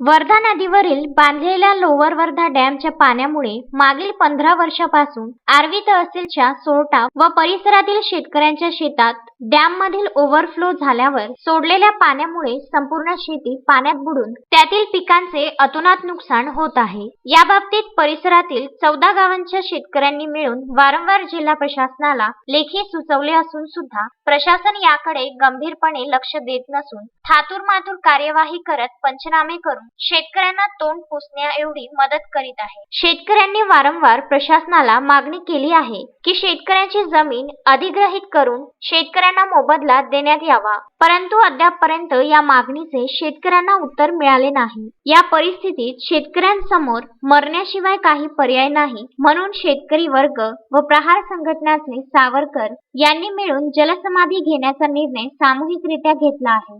वर्धा नदीवरील बांधलेल्या लोअर वर्धा डॅमच्या पाण्यामुळे मागील पंधरा वर्षापासून आर्वी तहसीलच्या सोरटा व परिसरातील शेतकऱ्यांच्या शेतात डॅम मधील ओव्हरफ्लो झाल्यावर सोडलेल्या पाण्यामुळे संपूर्ण शेती पाण्यात बुडून त्यातील पिकांचे अतोनात नुकसान होत आहे. या बाबतीत परिसरातील चौदा गावांच्या शेतकऱ्यांनी मिळून वारंवार जिल्हा प्रशासनाला लेखी सुचवले असून सुद्धा प्रशासन याकडे गंभीरपणे लक्ष देत नसून थातूर मातूर कार्यवाही करत पंचनामे करून शेतकऱ्यांना तोंड पुसण्या एवढी मदत करीत आहे. शेतकऱ्यांनी वारंवार प्रशासनाला मागणी केली आहे की शेतकऱ्यांची जमीन अधिग्रहित करून शेतकऱ्यांना मोबदला देण्यात यावा. परंतु अद्यापपर्यंत या मागणीचे शेतकऱ्यांना उत्तर मिळाले नाही. या परिस्थितीत शेतकऱ्यांसमोर मरण्याशिवाय काही पर्याय नाही म्हणून शेतकरी वर्ग व प्रहार संघटनाचे सावरकर यांनी मिळून जलसमाधी घेण्याचा निर्णय सामूहिकरित्या घेतला आहे.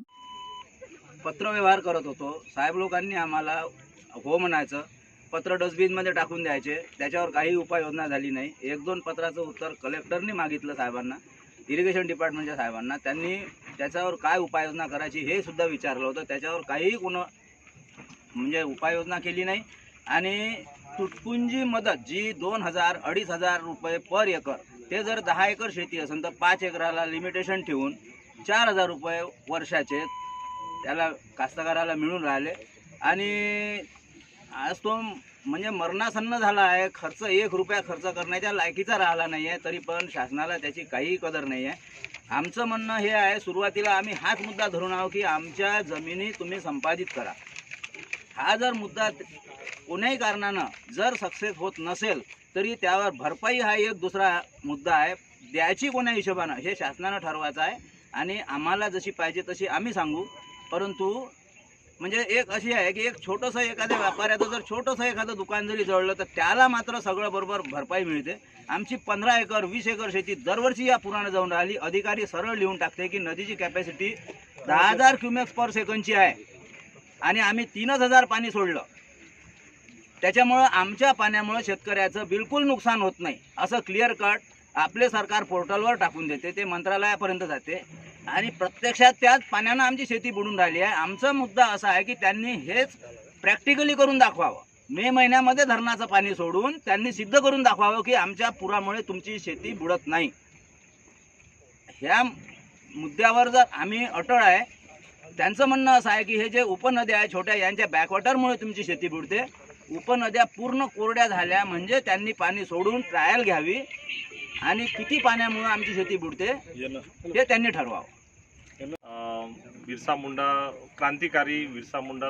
पत्रव्यवहार करत होतो. साहेब लोकांनी आम्हाला हो म्हणायचं. पत्र डस्टबिनमध्ये टाकून द्यायचे. त्याच्यावर काही उपाययोजना झाली नाही. एक दोन पत्राचं उत्तर कलेक्टरनी मागितलं साहेबांना इरिगेशन डिपार्टमेंटच्या साहेबांना. त्यांनी त्याच्यावर काय उपाययोजना करायची हे सुद्धा विचारलं होतं. त्याच्यावर काहीही कोण म्हणजे उपाययोजना केली नाही. आणि तुटपुंजी मदत जी दोन हजार अडीच हजार रुपये पर एकर ते जर दहा एकर शेती असेल तर पाच एकराला लिमिटेशन ठेवून चार हजार रुपये वर्षाचे त्याला कास्तकाराला मिळून राहिले. आणि आज तो म्हणजे मरणासन्न झाला आहे. खर्च एक रुपया खर्च करण्याच्या लायकीचा राहिला नाही आहे तरी पण शासनाला त्याची काहीही कदर नाही आहे आमचं म्हणणं हे आहे सुरुवातीला आम्ही हाच मुद्दा धरून आहोत की आमच्या जमिनी तुम्ही संपादित करा. हा जर मुद्दा कोण्याही कारणानं जर सक्सेस होत नसेल तरी त्यावर भरपाई हा एक दुसरा मुद्दा आहे. द्यायची कोण्या हिशोबानं हे शासनानं ठरवायचं आहे. आणि आम्हाला जशी पाहिजे तशी आम्ही सांगू. परंतु म्हणजे एक अशी आहे की एक छोटंसं एखाद्या व्यापाऱ्याचं जर छोटंसं एखादं दुकान जरी जळलं तर त्याला मात्र सगळं बरोबर भरपाई मिळते. आमची पंधरा एकर वीस एकर शेती दरवर्षी या पुरानं जाऊन राहिली. अधिकारी सरळ लिहून टाकते की नदीची कॅपॅसिटी दहा हजार क्युमेक्स पर सेकंडची आहे. आणि आम्ही तीनच हजार पाणी सोडलं. त्याच्यामुळं आमच्या पाण्यामुळं शेतकऱ्याचं बिलकुल नुकसान होत नाही. असं क्लिअर कट आपले सरकार पोर्टलवर टाकून देते. ते मंत्रालयापर्यंत जाते. आणि प्रत्यक्षात त्याच पाण्यानं आमची शेती बुडून राहिली आहे. आमचा मुद्दा असा आहे की त्यांनी हेच प्रॅक्टिकली करून दाखवावं. मे महिन्यामध्ये धरणाचं पाणी सोडून त्यांनी सिद्ध करून दाखवावं की आमच्या पुरामुळे तुमची शेती बुडत नाही. ह्या मुद्द्यावर जर आम्ही अटळ आहे त्यांचं म्हणणं असं आहे की हे जे उपनद्या आहे छोट्या यांच्या बॅकवॉटरमुळे तुमची शेती बुडते. उपनद्या पूर्ण कोरड्या झाल्या म्हणजे त्यांनी पाणी सोडून ट्रायल घ्यावी आणि किती पाण्यामुळे आमची शेती बुडते हे त्यांनी ठरवावं. बिरसा मुंडा क्रांतिकारी बिरसा मुंडा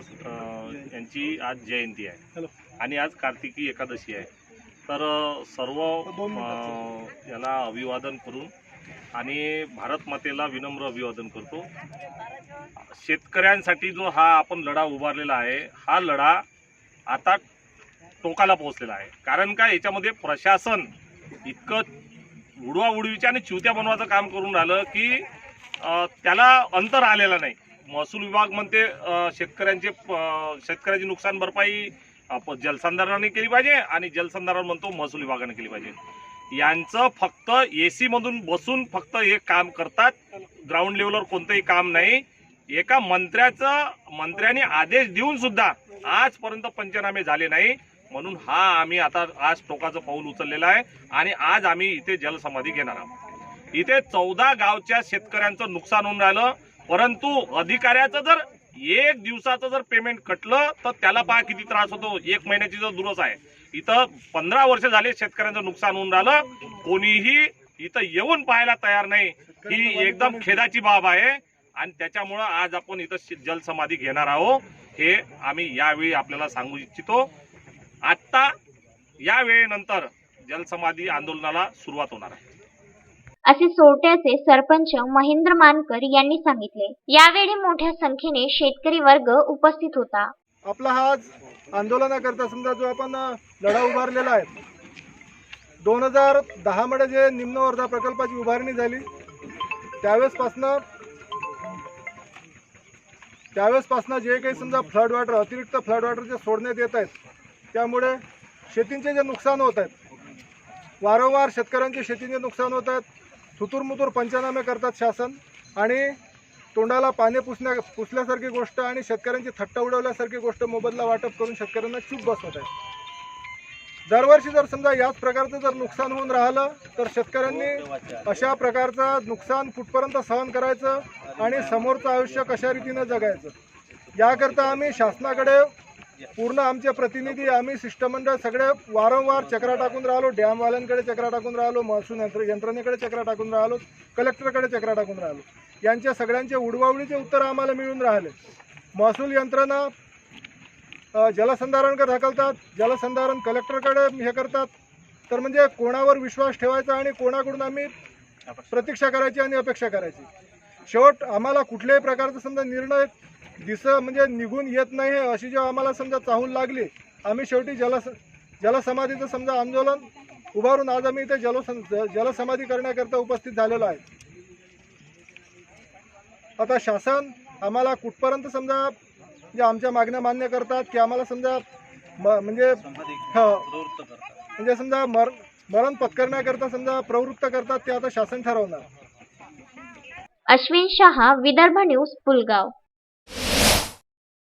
यांची आज जयंती आहे. आणि आज कार्तिकी एकादशी आहे. तर सर्व याला अभिवादन करून आणि भारत मातेला विनम्र अभिवादन करतो. शेतकऱ्यांसाठी जो हा आपण लढा उभारलेला आहे हा लढा आता टोकाला पोहोचलेला आहे. कारण का याच्यामध्ये प्रशासन इतकं उडवा उडवीच्या आणि चिवत्या बनवायचं काम करून राहिलं की त्याला अंतर आलेला नाही. महसूल विभाग म्हणते शेतकऱ्यांचे शेतकऱ्यांची शेतकऱ्याची नुकसान भरपाई जलसंधारणाने केली पाहिजे आणि जलसंधारण म्हणतो महसूल विभागाने केली पाहिजे. यांचं फक्त ए मधून बसून फक्त हे काम करतात. ग्राउंड लेवलवर कोणतंही काम नाही. एका मंत्र्याचं मंत्र्याने आदेश देऊन सुद्धा आजपर्यंत पंचनामे झाले नाही. म्हणून हा आम्ही आता आज टोकाचं पाऊल उचललेलं आहे आणि आज आम्ही इथे जलसमाधी घेणार आहोत. इथे चौदा गावच्या शेतकऱ्यांचं नुकसान होऊन राहिलं. परंतु अधिकाऱ्याचं जर एक दिवसाचं जर पेमेंट कटलं तर त्याला पहा किती त्रास होतो. एक महिन्याची जर दुरस आहे. इथं पंधरा वर्ष झाले शेतकऱ्यांचं नुकसान होऊन राहिलं. कोणीही इथं येऊन पाहायला तयार नाही. ही एकदम खेदाची बाब आहे. आणि त्याच्यामुळं आज आपण इथं जलसमाधी घेणार आहोत. हे आम्ही यावेळी आपल्याला सांगू इच्छितो. आत्ता या वेळेनंतर जलसमाधी आंदोलनाला सुरुवात होणार आहे. असे सोरट्याचे सरपंच महेंद्र मानकर यांनी सांगितले. यावेळी मोठ्या संख्येने शेतकरी वर्ग उपस्थित होता. आपला हा आंदोलना आंदोलनाकरता समजा जो आपण लढा उभारलेला आहे. दोन हजार दहामध्ये जे निम्न वर्धा प्रकल्पाची उभारणी झाली त्यावेळेसपासनं त्यावेळेसपासनं जे काही समजा फ्लड वॉटर अतिरिक्त फ्लड वॉटर जे सोडण्यात येत आहेत त्यामुळे शेतींचे जे नुकसान होत आहेत वारंवार शेतकऱ्यांचे शेतीचे नुकसान होत आहेत थुतूरमुतूर पंचनामे करतात शासन आणि तोंडाला पाने पुसण्या पुसल्यासारखी गोष्ट आणि शेतकऱ्यांची थट्टा उडवल्यासारखी गोष्ट मोबदला वाटप करून शेतकऱ्यांना चूप बसवत आहे दरवर्षी जर समजा याच प्रकारचं जर नुकसान होऊन राहिलं तर शेतकऱ्यांनी अशा प्रकारचं नुकसान कुठपर्यंत सहन करायचं आणि समोरचं आयुष्य कशा रीतीनं जगायचं? याकरता आम्ही शासनाकडे पूर्ण आमचे प्रतिनिधी आम्ही शिष्टमंडळ सगळे वारंवार चक्रा टाकून राहिलो डॅमवाल्यांकडे चक्रा टाकून राहिलो महसूल यंत्र यंत्रणेकडे चक्रा टाकून राहिलो कलेक्टरकडे चक्रा टाकून राहिलो. यांच्या सगळ्यांचे उडवावडीचे उत्तर आम्हाला मिळून राहिले. महसूल यंत्रणा जलसंधारणकडे ढकलतात जलसंधारण कलेक्टरकडे हे करतात. तर म्हणजे कोणावर विश्वास ठेवायचा आणि कोणाकडून आम्ही प्रतीक्षा करायची आणि अपेक्षा करायची? शेवट आम्हाला कुठल्याही प्रकारचा समजा निर्णय दिस म्हणजे निघून येत नाही आहे अशी जेव्हा आम्हाला समजा चाहूल लागली आम्ही शेवटी जलस जलसमाधीचं समजा आंदोलन उभारून आज आम्ही इथे जलसं जलसमाधी करण्याकरता उपस्थित झालेलो आहे. आता शासन आम्हाला कुठपर्यंत समजा जे आमच्या मागण्या मान्य करतात की आम्हाला समजा म म्हणजे म्हणजे समजा मर मरण पत्करण्याकरता समजा प्रवृत्त करतात ते आता शासन ठरवणार. अश्विन शहा विदर्भ न्यूज पुलगाव.